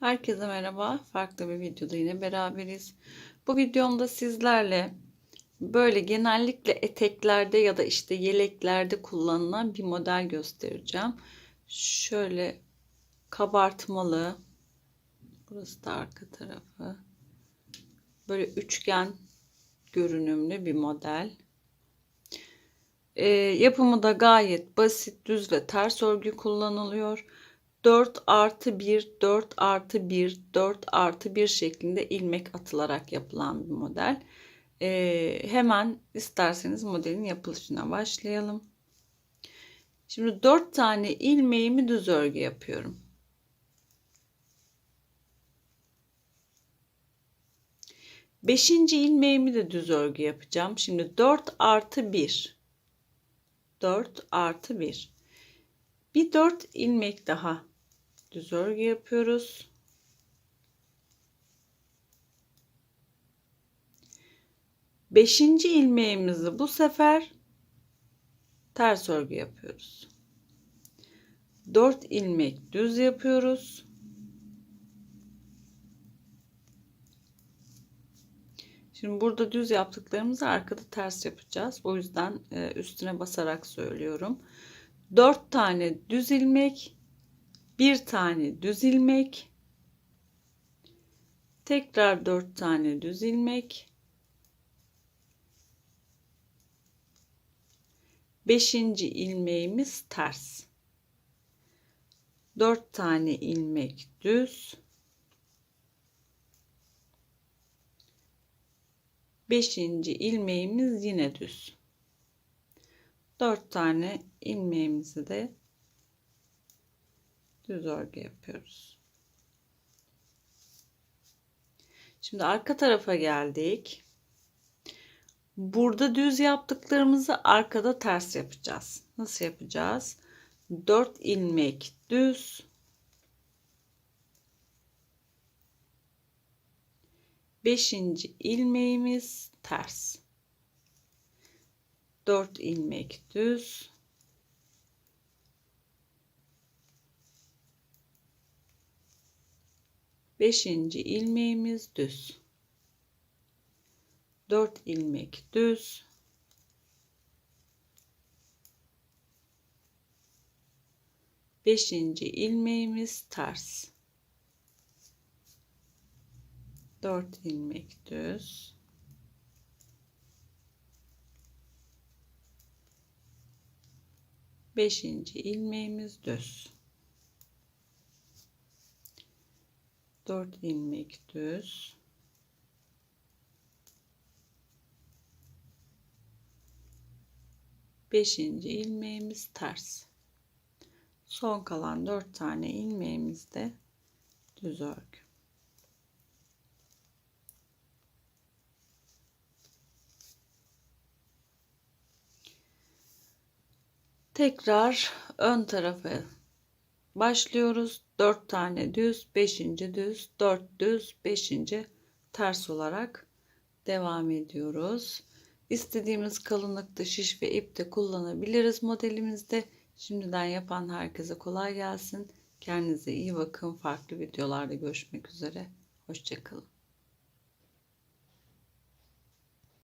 Herkese merhaba. Farklı bir videoda yine beraberiz. Bu videomda sizlerle böyle genellikle eteklerde ya da işte yeleklerde kullanılan bir model göstereceğim. Şöyle kabartmalı. Burası da arka tarafı. Böyle üçgen görünümlü bir model. E, yapımı da gayet basit, düz ve ters örgü kullanılıyor. 4 artı 1, 4 artı 1, 4 artı 1 şeklinde ilmek atılarak yapılan bir model. Ee, hemen isterseniz modelin yapılışına başlayalım. Şimdi 4 tane ilmeğimi düz örgü yapıyorum. Beşinci ilmeğimi de düz örgü yapacağım. Şimdi 4 artı 1. 4 artı 1. Bir 4 ilmek daha düz örgü yapıyoruz. Beşinci ilmeğimizi bu sefer ters örgü yapıyoruz. 4 ilmek düz yapıyoruz. Şimdi burada düz yaptıklarımızı arkada ters yapacağız. O yüzden e, üstüne basarak söylüyorum. 4 tane düz ilmek, bir tane düz ilmek, tekrar 4 tane düz ilmek, beşinci ilmeğimiz ters. 4 tane ilmek düz, beşinci ilmeğimiz yine düz. 4 tane ilmeğimizi de düz örgü yapıyoruz. Şimdi arka tarafa geldik. Burada düz yaptıklarımızı arkada ters yapacağız. Nasıl yapacağız? 4 ilmek düz. Beşinci ilmeğimiz ters. 4 ilmek düz. Beşinci ilmeğimiz düz. 4 ilmek düz. Beşinci ilmeğimiz ters. 4 ilmek düz. Beşinci ilmeğimiz düz. 4 ilmek düz. Beşinci ilmeğimiz ters. Son kalan 4 tane ilmeğimiz de düz örgü. Tekrar ön tarafa başlıyoruz. 4 tane düz, 5. düz, 4 düz, 5. ters olarak devam ediyoruz. İstediğimiz kalınlıkta şiş ve ip de kullanabiliriz modelimizde. Şimdiden yapan herkese kolay gelsin. Kendinize iyi bakın. Farklı videolarda görüşmek üzere. Hoşçakalın.